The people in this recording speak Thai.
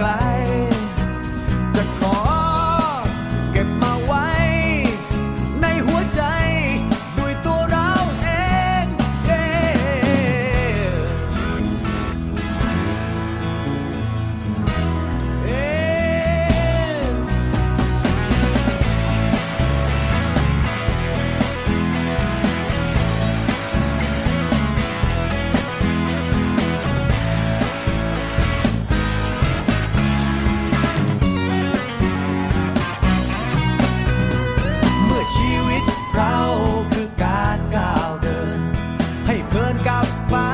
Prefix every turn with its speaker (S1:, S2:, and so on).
S1: ไกล เหมืนกับฟ้า